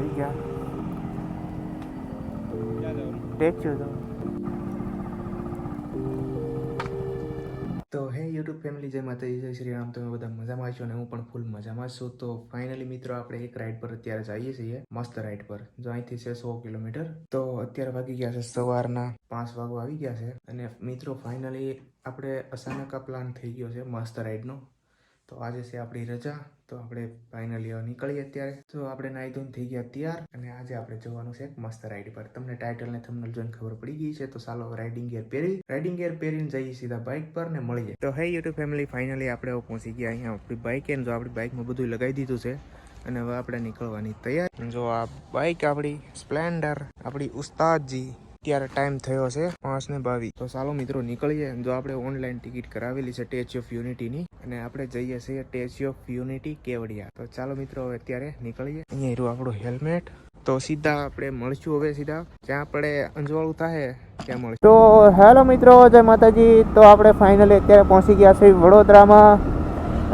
આવી ગયા તો હે યુટ્યુબ ફેમિલી જય માતાજી, જય શ્રી રામ. તમે બધા મજામાં છો અને હું પણ ફૂલ મજામાં છું. તો ફાઇનલી મિત્રો, આપણે એક રાઈડ પર અત્યારે જઈએ છીએ. મસ્ત રાઈડ પર. જો અહીંથી છે સો કિલોમીટર. તો અત્યારે વાગી ગયા છે સવારના પાંચ વાગવા આવી ગયા છે. અને મિત્રો ફાઇનલી આપણે અચાનક આ પ્લાન થઈ ગયો છે મસ્ત રાઈડનો તો આજે છે આપણી રજા, તો આપણે ફાઇનલી હવે નીકળીએ અત્યારે. તો આપણે નાઈ ધોઈને થઈ ગયા તૈયાર, અને આજે આપણે જવાનું છે એક મસ્ત રાઈડ પર. તમને ટાઇટલ ને થંબનેલ જોઈને ખબર પડી ગઈ છે, તો ચાલો રાઇડિંગ ગિયર પહેરી રાઇડિંગ ગિયર પહેરીને જઈએ સીધા બાઇક પર ને મળીએ. તો હે યુટ્યુબ ફેમિલી ફાઇનલી આપણે પહોંચી ગયા અહીંયા આપણી બાઇક એન્ડ જો આપણી બાઇકમાં બધું લગાવી દીધું છે, અને હવે આપણે નીકળવાની તૈયાર. જો આ બાઇક આપણી સ્પ્લેન્ડર આપણી ઉસ્તાદજી, અત્યારે ટાઈમ થયો છે પાંચ ને બાવીસ. તો ચાલો મિત્રો નીકળીએ જો આપણે ઓનલાઈન ટિકિટ કરાવેલી છે ટેચ્યુ ઓફ યુનિટીની અને આપણે જઈએ છીએ ટેચ્યુ ઓફ યુનિટી કેવડિયા. તો ચાલો મિત્રો હવે અત્યારે નીકળીએ. અહીંયા રહ્યું આપણું હેલ્મેટ તો સીધા આપણે મળશું હવે સીધા. જ્યાં આપણે અંજવાળું થાય, ત્યાં મળશું. તો હેલો મિત્રો, જય માતાજી. તો આપણે ફાઇનલી અત્યારે પહોંચી ગયા છે વડોદરામાં.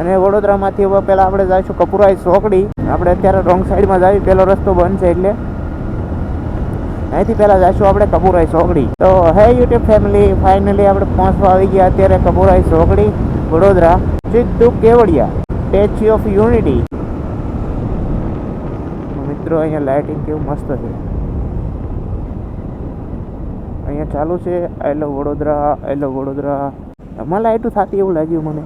અને વડોદરામાંથી હવે પહેલાં આપણે જઈશું કપુરાઈ ચોકડી. આપણે અત્યારે રોંગ સાઈડમાં જઈએ પહેલો રસ્તો બંધ છે એટલે. અહીંથી પહેલાં જઈશું આપણે કપુરાઈ ચોકડી. તો હે યુટ્યુબ ફેમિલી ફાઇનલી આપણે પહોંચવા આવી ગયા અત્યારે કપુરાઈ ચોકડી, વડોદરા. સીધું કેવડિયા સ્ટેચ્યુ ઓફ યુનિટી મિત્રો, અહીંયા લાઇટિંગ કેવું મસ્ત છે. અહીંયા ચાલુ છે I love Vadodara I Vadodara. એમાં લાઇટું થતી એવું લાગ્યું મને.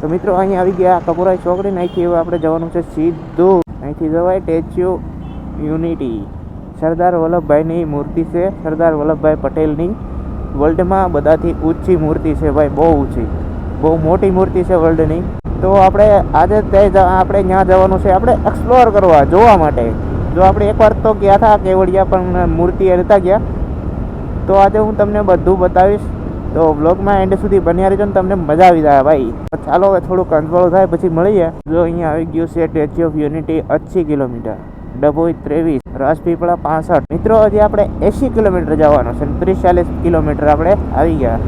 તો મિત્રો, અહીંયા આવી ગયા કપુરાઈ ચોકડી અહીંથી હવે આપણે જવાનું છે સીધું અહીંથી જવાય સ્ટેચ્યુ યુનિટી સરદાર વલ્લભભાઈની મૂર્તિ છે. સરદાર વલ્લભભાઈ પટેલની વર્લ્ડમાં બધાથી ઊંચી મૂર્તિ છે, ભાઈ, બહુ ઊંચી. બહુ મોટી મૂર્તિ છે વર્લ્ડની. તો આપણે આજે તે આપણે ત્યાં જવાનું છે, આપણે એક્સપ્લોર કરવા, જોવા માટે. જો આપણે એકવાર તો ગયા હતા કેવડિયા, પણ મૂર્તિ રહેતા ગયા. તો આજે હું તમને બધું બતાવીશ. તો બ્લોગમાં એન્ડ સુધી બન્યા રહેજો ને તમને મજા આવી જાય ભાઈ. ચાલો હવે થોડુંક કંટ્રોલ થાય, પછી મળીએ. જો અહીંયા આવી ગયું છે સ્ટેચ્યુ ઓફ યુનિટી અચ્છી કિલોમીટર. ડભોઈ ત્રેવીસ, રાજપીપળા પાસઠ. મિત્રો, હજી આપણે એસી કિલોમીટર જવાનું છે ત્રીસ ચાલીસ કિલોમીટર આપણે આવી ગયા.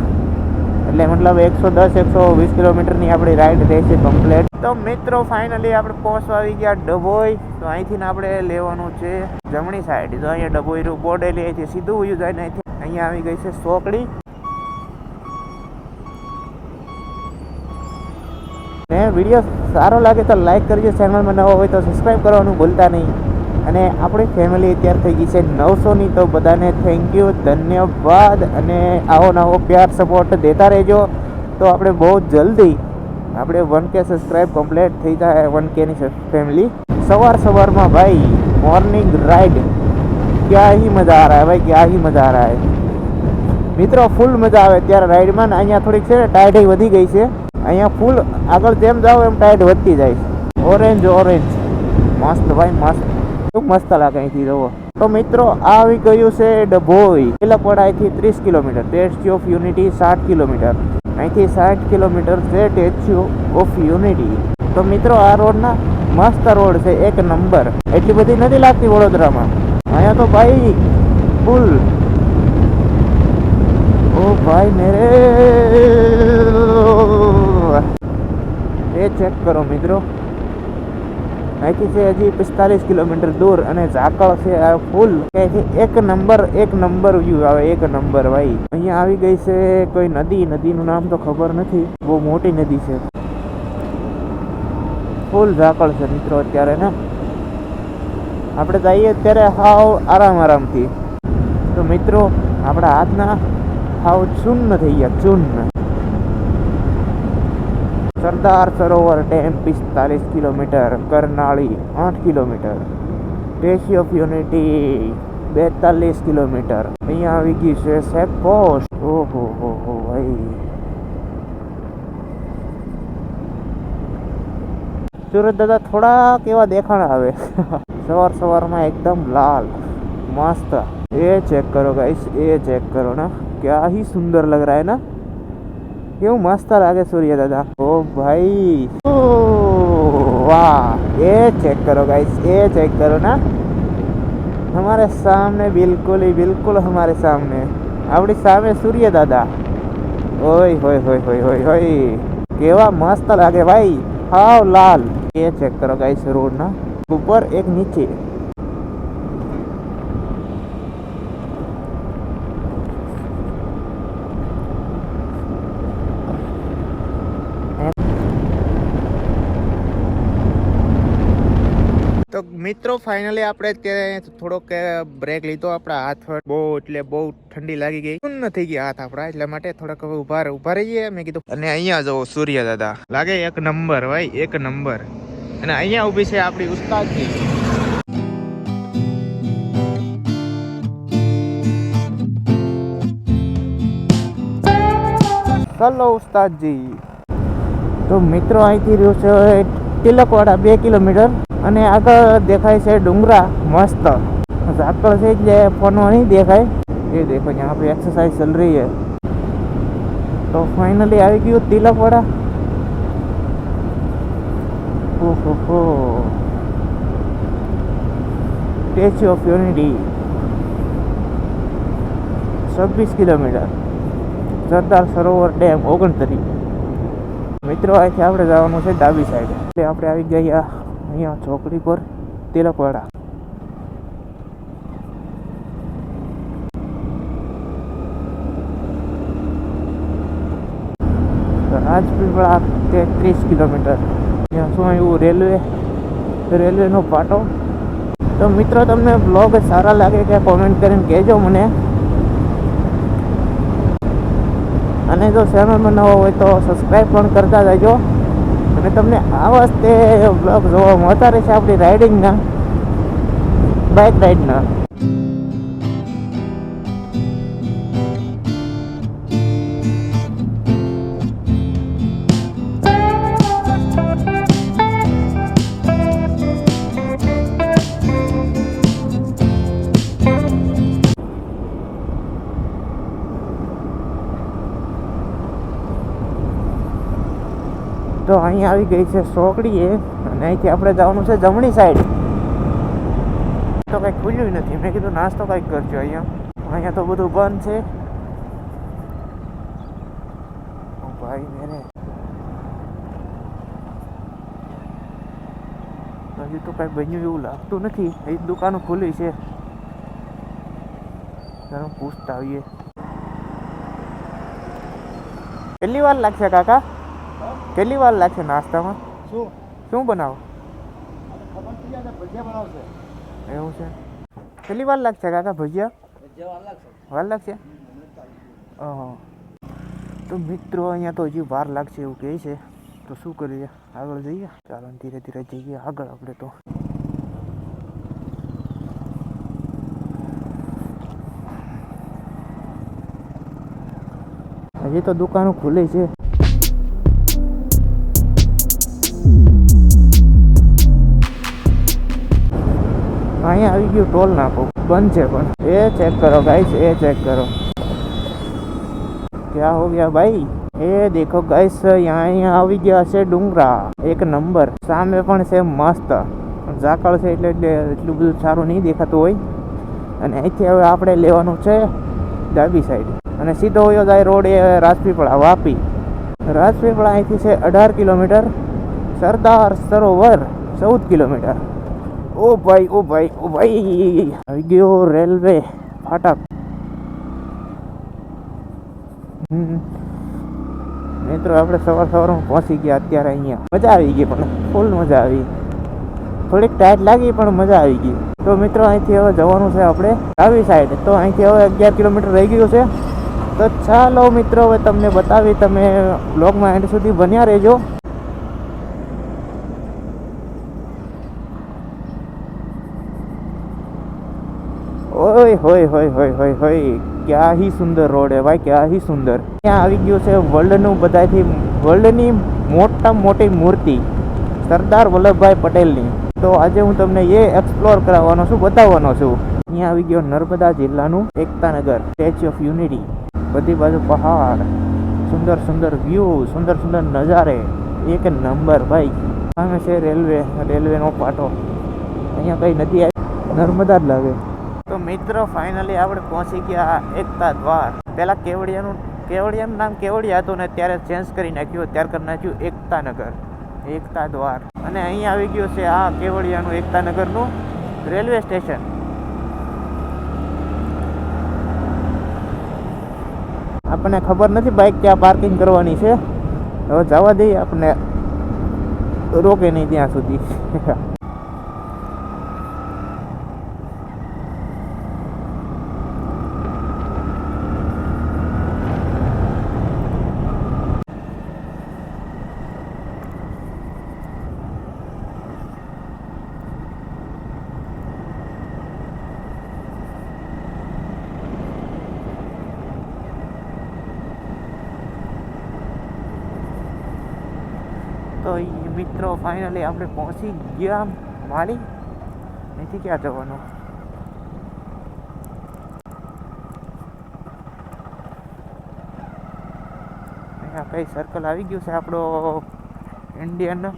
એટલે મતલબ એકસો દસ, એકસો વીસ કિલોમીટરની આપણી રાઈડ રહેશે કમ્પ્લીટ તો મિત્રો ફાઇનલી આપણે પહોંચવા આવી ગયા ડભોઈ. તો અહીંથી આપણે લેવાનું છે જમણી સાઈડ તો અહીંયા ડભોઈ બોર્ડેલી અહીંથી સીધું ઉયું જાય ને અહીંથી અહીંયા આવી ગઈ છે સોકડી. ને વીડિયો સારો લાગે તો લાઈક કરજો. ચેનલમાં નવો હોય તો સબસ્ક્રાઈબ કરવાનું ભૂલતા નહીં. અને આપણી ફેમિલી અત્યારે થઈ ગઈ છે નવસોની. તો બધાને થેન્ક યુ ધન્યવાદ અને આવો નવો પ્યાર સપોર્ટ દેતા રહેજો. તો આપણે બહુ જલ્દી આપણે વન કે સબસ્ક્રાઈબ કમ્પ્લીટ થઈ જાય વન કેની ફેમિલી સવાર સવારમાં ભાઈ મોર્નિંગ રાઈડ ક્યાં હી મજા આ રહા ભાઈ ક્યાં હી મજા આ રહ્યા મિત્રો ફૂલ મજા આવે ત્યારે રાઈડમાં ને અહીંયા થોડીક છે ટાઈડ વધી ગઈ છે. અહીંયા ફૂલ આગળ જેમ જાઓ એમ ટાઈડ વધતી જાય છે. ઓરેન્જ ઓરેન્જ મસ્ત ભાઈ, મસ્ત. શું મસ્ત લાગે અહીંથી જવો. તો મિત્રો, આવી ગયું છે ડભોઈ પેલા પડ અહીંથી ત્રીસ કિલોમીટર. સ્ટેચ્યુ ઓફ યુનિટી સાઠ કિલોમીટર. અહીંથી સાઠ કિલોમીટર છે સ્ટેચ્યુ ઓફ યુનિટી તો મિત્રો, આ રોડના મસ્ત રોડ છે. એક નંબર. એટલી બધી નથી લાગતી વડોદરામાં. અહીંયા તો ભાઈ, ફૂલ. ઓ ભાઈ મેરે એ ચેક કરો મિત્રો. અહીંથી છે હજી પિસ્તાલીસ કિલોમીટર દૂર અને ઝાકળ છે ફૂલ. અહીંથી એક નંબર એક નંબર વ્યૂ આવે, એક નંબર ભાઈ. અહીંયા આવી ગઈ છે કોઈ નદી. નદીનું નામ તો ખબર નથી. બહુ મોટી નદી છે. ફૂલ ઝાકળ છે મિત્રો અત્યારે, ને? આપણે જઈએ અત્યારે હાવ આરામ આરામથી. તો મિત્રો, આપણા હાથના હાવ ચૂન્ન થઈ ગયા, ચૂન. સરદાર સરોવર ડેમ પિસ્તાલીસ કિલોમીટર કરનાળી આઠ કિલોમીટર સ્ટેચ્યુ ઓફ યુનિટી બેતાલીસ કિલોમીટર અહીંયા આવી ગઈ છે સેક પોસ્ટ ઓહો હો હો ભાઈ સુરત દાદા થોડાક એવા દેખાણ આવે સવાર સવારમાં એકદમ લાલ મસ્ત એ ચેક કરો ગાઈસ એ ચેક કરો ના क्या ही सुंदर लग रहा है ना क्यों मस्त लागे सूर्य दादा ओ भाई ओ, वाह ये चेक करो गाइस ये चेक करो ना हमारे सामने बिल्कुल ही बिल्कुल हमारे सामने આપણી સામે સૂર્ય દાદા ઓય હોય હોય હોય હોય હોય કેવા મસ્ત લાગે ભાઈ હાવ લાલ એ ચેક કરો ગાઈસ રોડ ના ઉપર એક નીચે મિત્રો ફાઇનલી આપણે અત્યારે થોડોક બ્રેક લીધો આપણા હાથ બહુ, એટલે બહુ ઠંડી લાગી ગઈ. સુન્ન થઈ ગયા હાથ આપણા, એટલા માટે થોડાક હવે ઊભા ઊભા રહીએ. મેં કીધું, અને અહીંયા જવો સૂર્ય દાદા. લાગે એક નંબર, ભાઈ, એક નંબર. અને અહીંયા ઊભી છે આપણી ઉસ્તાદજી. ચલો ઉસ્તાદજી. તો મિત્રો, અહીંથી રહ્યો છે તિલકવાડા બે કિલોમીટર અને આગળ દેખાય છે ડુંગરા મસ્ત. આગળ છે જે ફોનમાં નહીં દેખાય. એ દેખો ત્યાં આપણે એક્સરસાઇઝ ચાલ રહી છે. તો ફાઇનલી આવી ગયું તિલકવાડા. ઓહો સ્ટેચ્યુ ઓફ યુનિટી છવ્વીસ કિલોમીટર. સરદાર સરોવર ડેમ, ઓગણત્રીસ. મિત્રો, અહીંથી આપણે જવાનું છે ડાબી સાઈડ એટલે આપણે આવી ગયા અહીંયા ચોકડી પર, તિલકવાડા. રાજપીપળા તેત્રીસ કિલોમીટર. ત્યાં શું આવ્યું? રેલવે, રેલવેનો પાટો. તો મિત્રો, તમને બ્લોગ સારા લાગે કે કોમેન્ટ કરીને કહેજો મને. અને જો ચેનલમાં નવો હોય તો સબસ્ક્રાઈબ પણ કરતા જજો. અને તમને આ વખતે બ્લોગ જોવા મળતા રહેશે આપણી રાઇડિંગના બાઇક રાઇડના તો અહીં આવી ગઈ છે સોકડીએ અને અહીંથી આપણે જવાનું છે જમણી સાઈડ તો કંઈ ખુલ્યું નથી. મેં કીધું નાસ્તો કંઈક કરજો અહીંયા. અહીંયા તો બધું બંધ છે. ભાઈ મેરે. હજી તો કાંઈ બન્યું એવું લાગતું નથી. એ દુકાનો ખુલ્લી છે. પૂછતા આવીએ. કેટલી વાર લાગશે કાકા? કેટલી વાર લાગશે નાસ્તામાં? શું? શું બનાવો? એવું છે? કેટલી વાર લાગશે કાકા ભજીયા? વાર લાગશે? ઓહો. તો મિત્રો અહીંયા તો હજી વાર લાગશે એવું કહે છે. તો શું કરીએ? આગળ જઈએ? ચાલો ધીરે ધીરે જઈએ. આગળ આપણે તો. હજી તો દુકાનો ખુલે છે. અહીંયા આવી ગયું, ટોલ નાખો. બંધ છે પણ. એ ચેક કરો ગાઈસ એ ચેક કરો. ક્યાં હો ગયા ભાઈ? એ દેખો ગાઈસ અહીંયા અહીંયા આવી ગયા છે ડુંગરા. એક નંબર. સામે પણ છે મસ્ત. ઝાકળ છે એટલે એટલે એટલું બધું સારું નહીં દેખાતું હોય. અને અહીંથી હવે આપણે લેવાનું છે ડાબી સાઈડ અને સીધો હોયો જાય રોડ એ રાજપીપળા, વાપી. રાજપીપળા અહીંથી છે અઢાર કિલોમીટર. સરદાર સરોવર, ચૌદ કિલોમીટર. ઓ ભાઈ ઓ ભાઈ ઓ ભાઈ. આવી ગયો રેલવે ફાટક. મિત્રો, આપણે સવાર સવારમાં પહોંચી ગયા અત્યારે અહીંયા. મજા આવી ગઈ પણ, ફૂલ મજા આવી. થોડીક ટાઈટ લાગી, પણ મજા આવી ગઈ. તો મિત્રો, અહીંથી હવે જવાનું છે આપણે આવી સાઈડ તો અહીંથી હવે અગિયાર કિલોમીટર રહી ગયું છે. તો ચાલો મિત્રો, હવે તમને બતાવી, તમે બ્લોગમાં એન્ડ સુધી બન્યા રહેજો. ઓય હોય હોય હોય હોય હોય. ક્યાં હી સુંદર રોડ હે ભાઈ ક્યાં હી સુંદર. ત્યાં આવી ગયું છે વર્લ્ડનું બધાથી વર્લ્ડની મોટા મોટી મૂર્તિ, સરદાર વલ્લભભાઈ પટેલની. તો આજે હું તમને એ એક્સપ્લોર કરાવવાનો છું, બતાવવાનો છું. અહીંયા આવી ગયો નર્મદા જિલ્લાનું એકતાનગર સ્ટેચ્યુ ઓફ યુનિટી બધી બાજુ પહાડ, સુંદર સુંદર વ્યૂ સુંદર સુંદર નજારે. એક નંબર ભાઈ. સામે છે રેલવે રેલવેનો પાટો. અહીંયા કઈ નદી આવી નર્મદા જ લાગે. મિત્રો ફાઇનલી આપણે પહોંચી ગયા એકતા દ્વાર. પહેલા કેવડિયાનું કેવડિયાનું નામ કેવડિયા હતું ને ત્યારે ચેન્જ કરી નાખ્યું, ત્યાર કરી નાખ્યું એકતાનગર. એકતા દ્વાર. અને અહીં આવી ગયું છે આ કેવડિયાનું એકતાનગરનું રેલવે સ્ટેશન. આપણને ખબર નથી બાઇક ક્યાં પાર્કિંગ કરવાની છે. હવે જવા દઈએ આપણે. રોકે નહીં ત્યાં સુધી તો ઈ મિત્રો ફાઇનલી આપણે પહોંચી ગયા માલી અહીંથી ક્યાં જવાનું? અહીંયા કઈ સર્કલ આવી ગયું છે આપણો ઇન્ડિયન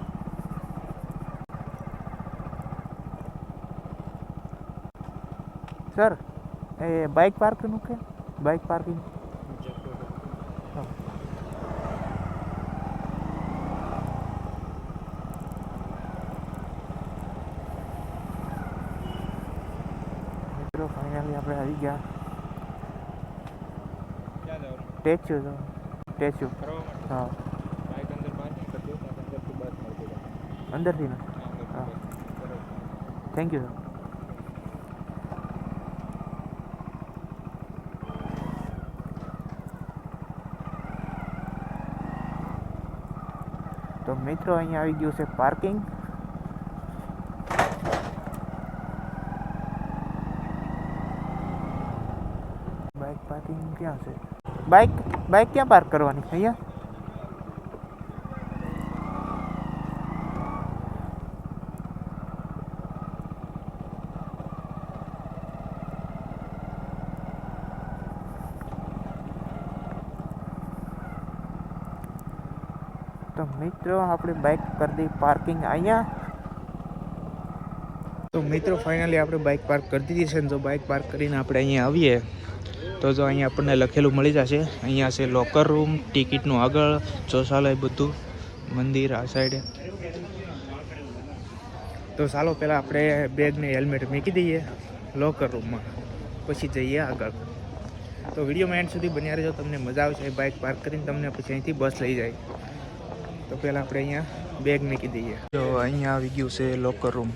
સર એ બાઇક પાર્કનું કે? બાઇક પાર્કિંગ મિત્રો ફાઇનલી આપણે આવી ગયા. Statue statue. હા. અંદરથી ને? હા થેન્ક યુ સર તો મિત્રો અહીંયા આવી ગયું છે પાર્કિંગ બાઇક પાર્કિંગ ક્યાં છે? બાઇક બાઇક ક્યાં પાર્ક કરવાની? અહીંયા? તો મિત્રો, આપણે બાઇક કરી દઈ પાર્કિંગ અહીંયા. તો મિત્રો, ફાઇનલી આપણે બાઇક પાર્ક કરી દીધી છે ને જો બાઇક પાર્ક કરીને આપણે અહીંયા આવીએ. તો જો અહીંયા આપણને લખેલું મળી જશે. અહીંયા છે લોકર રૂમ ટિકિટનું આગળ ચોસાલય બધું, મંદિર આ સાઈડે તો ચાલો પહેલાં આપણે બેગને હેલ્મેટ મૂકી દઈએ લોકર રૂમમાં પછી જઈએ આગળ. તો વિડીયોમાં એન્ડ સુધી બન્યા રહેજો, તમને મજા આવશે. બાઇક પાર્ક કરીને તમને પછી અહીંથી બસ લઈ જાય. તો પહેલાં આપણે અહીંયા બેગ મૂકી દઈએ. તો અહીંયા આવી ગયું છે લોકર રૂમ